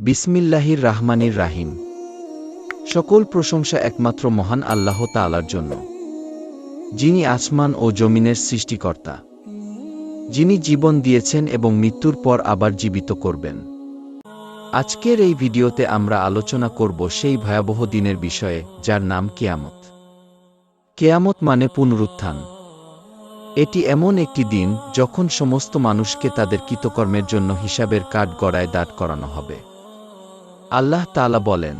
বিসমিল্লাহির রাহমানির রাহিম। সকল প্রশংসা একমাত্র মহান আল্লাহ তাআলার জন্য। যিনি আসমান ও জমিনের সৃষ্টিকর্তা। যিনি জীবন দিয়েছেন এবং মৃত্যুর পর আবার জীবিত করবেন। আজকের এই ভিডিওতে আমরা আলোচনা করব সেই ভয়াবহ দিনের বিষয়ে, যার নাম কেয়ামত। কেয়ামত মানে পুনরুত্থান। এটি এমন একটি দিন যখন সমস্ত মানুষকে তাদের কৃতকর্মের জন্য হিসাবের কাঠ গড়ায় দাঁড় করানো হবে। আল্লাহ তালা বলেন,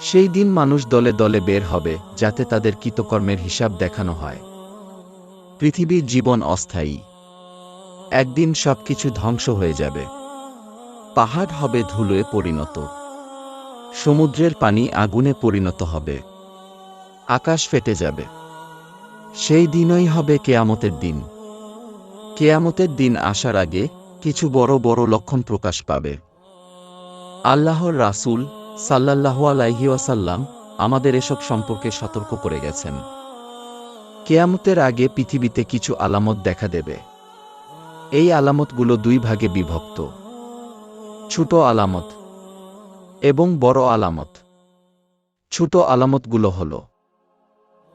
সেই দিন মানুষ দলে দলে বের হবে যাতে তাদের কৃতকর্মের হিসাব দেখানো হয়। পৃথিবীর জীবন অস্থায়ী। একদিন সবকিছু ধ্বংস হয়ে যাবে। পাহাড় হবে ধুলোয় পরিণত। সমুদ্রের পানি আগুনে পরিণত হবে। আকাশ ফেটে যাবে। সেই দিনই হবে কেয়ামতের দিন। কেয়ামতের দিন আসার আগে কিছু বড় বড় লক্ষণ প্রকাশ পাবে। আল্লাহর রাসূল সাল্লাল্লাহু আলাইহি ওয়াসাল্লাম আমাদের এসব সম্পর্কে সতর্ক করে গেছেন। কেয়ামতের আগে পৃথিবীতে কিছু আলামত দেখা দেবে। এই আলামতগুলো দুই ভাগে বিভক্ত। ছোট আলামত এবং বড় আলামত। ছোট আলামতগুলো হল,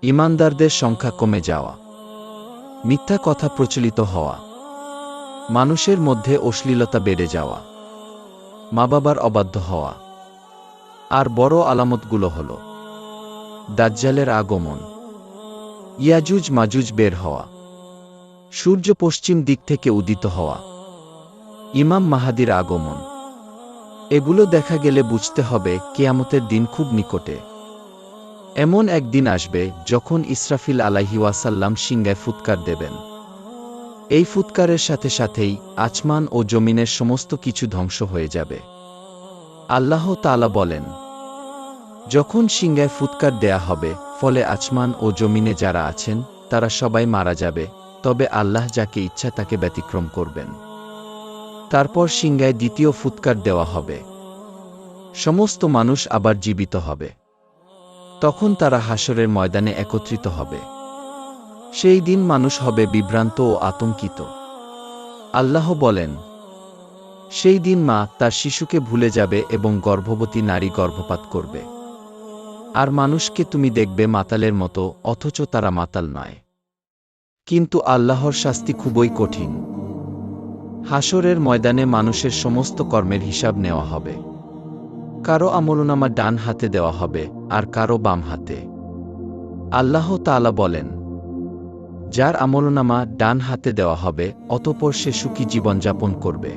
ইমানদারদের সংখ্যা কমে যাওয়া, মিথ্যা কথা প্রচলিত হওয়া, মানুষের মধ্যে অশ্লীলতা বেড়ে যাওয়া। মা বাবার অবাধ্য হওয়া। আর বড় আলামতগুলো হল, দাজ্জালের আগমন, ইয়াজুজ মাজুজ বের হওয়া, সূর্য পশ্চিম দিক থেকে উদিত হওয়া, ইমাম মাহাদির আগমন। এগুলো দেখা গেলে বুঝতে হবে কেয়ামতের দিন খুব নিকটে। এমন একদিন আসবে যখন ইসরাফিল আলাহি ওয়াসাল্লাম সিংগায় ফুৎকার দেবেন। এই ফুৎকারের সাথে সাথেই আচমান ও জমিনের সমস্ত কিছু ধ্বংস হয়ে যাবে। আল্লাহ তালা বলেন, যখন সিংগায় ফুৎকার দেয়া হবে, ফলে আচমান ও জমিনে যারা আছেন, তারা সবাই মারা যাবে, তবে আল্লাহ যাকে ইচ্ছা তাকে ব্যতিক্রম করবেন। তারপর সিংগায় দ্বিতীয় ফুৎকার দেওয়া হবে। সমস্ত মানুষ আবার জীবিত হবে। তখন তারা হাসরের ময়দানে একত্রিত হবে। সেই দিন মানুষ হবে বিভ্রান্ত ও আতঙ্কিত। আল্লাহ বলেন, সেই দিন মা তার শিশুকে ভুলে যাবে এবং গর্ভবতী নারী গর্ভপাত করবে। আর মানুষকে তুমি দেখবে মাতালের মতো, অথচ তারা মাতাল নয়। কিন্তু আল্লাহর শাস্তি খুবই কঠিন। হাসরের ময়দানে মানুষের সমস্ত কর্মের হিসাব নেওয়া হবে। কারও আমলনামা ডান হাতে দেওয়া হবে, আর কারও বাম হাতে। আল্লাহ তাআলা বলেন যার আমলনামা ডান হাতে দেওয়া হবে, অতপর সে সুখী জীবনযাপন করবে।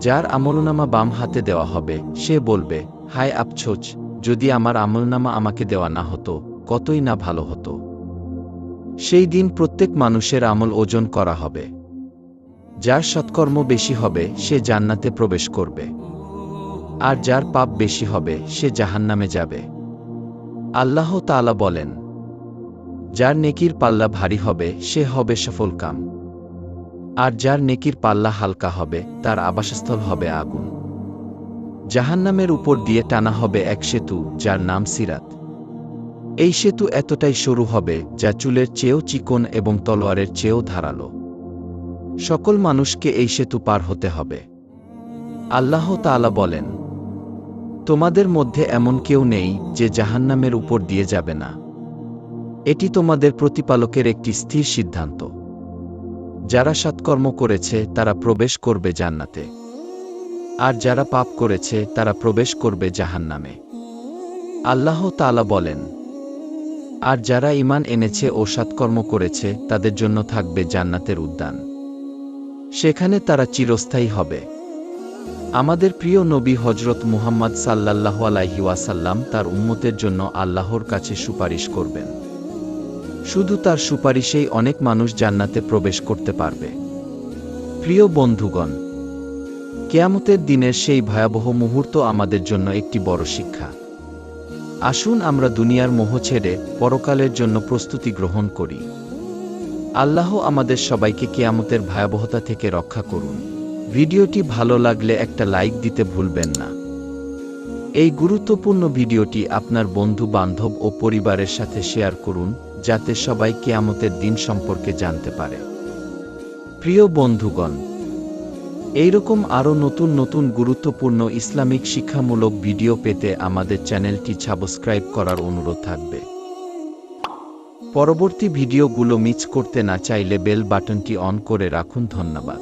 যার আমলনামা বাম হাতে দেওয়া হবে, সে বলবে, হায় আপছোচ যদি আমার আমলনামা আমাকে দেওয়া না হতো, কতই না ভালো হতো। সেই দিন প্রত্যেক মানুষের আমল ওজন করা হবে। যার সৎকর্ম বেশি হবে, সে জান্নাতে প্রবেশ করবে। আর যার পাপ বেশি হবে, সে জাহান্নামে যাবে। আল্লাহ তাআলা বলেন যার নেকির পাল্লা ভারী হবে, সে হবে সফলকাম আর যার নেকির পাল্লা হালকা হবে, তার আবাসস্থল হবে আগুন। জাহান্নামের উপর দিয়ে টানা হবে এক সেতু, যার নাম সিরাত। এই সেতু এতটাই সরু হবে, যা চুলের চেয়েও চিকন এবং তলোয়ারের চেয়েও ধারালো। সকল মানুষকে এই সেতু পার হতে হবে। আল্লাহ তাআলা বলেন, তোমাদের মধ্যে এমন কেউ নেই, যে জাহান্নামের উপর দিয়ে যাবে না। এটি তোমাদের প্রতিপালকের একটি স্থির সিদ্ধান্ত। যারা সৎকর্ম করেছে, তারা প্রবেশ করবে জান্নাতে। আর যারা পাপ করেছে, তারা প্রবেশ করবে জাহান্নামে। আল্লাহ তাআলা বলেন, আর যারা ইমান এনেছে ও সৎকর্ম করেছে, তাদের জন্য থাকবে জান্নাতের উদ্যান। সেখানে তারা চিরস্থায়ী হবে। আমাদের প্রিয় নবী হজরত মুহাম্মদ সাল্লাল্লাহ আলাইহি ওয়াসাল্লাম তার উম্মতের জন্য আল্লাহর কাছে সুপারিশ করবেন। শুধু তার সুপারিশেই অনেক মানুষ জান্নাতে প্রবেশ করতে পারবে। প্রিয় বন্ধুগণ, কেয়ামতের দিনের সেই ভয়াবহ মুহূর্ত আমাদের জন্য একটি বড় শিক্ষা। আসুন আমরা দুনিয়ার মোহ ছেড়ে পরকালের জন্য প্রস্তুতি গ্রহণ করি। আল্লাহ আমাদের সবাইকে কেয়ামতের ভয়াবহতা থেকে রক্ষা করুন। ভিডিওটি ভালো লাগলে একটা লাইক দিতে ভুলবেন না। এই গুরুত্বপূর্ণ ভিডিওটি আপনার বন্ধু বান্ধব ও পরিবারের সাথে শেয়ার করুন। যাতে সবাই কেয়ামতের দিন সম্পর্কে জানতে পারে। প্রিয় বন্ধুগণ, এইরকম আরও নতুন নতুন গুরুত্বপূর্ণ ইসলামিক শিক্ষামূলক ভিডিও পেতে আমাদের চ্যানেলটি সাবস্ক্রাইব করার অনুরোধ থাকবে। পরবর্তী ভিডিওগুলো মিস করতে না চাইলে বেল বাটনটি অন করে রাখুন। ধন্যবাদ।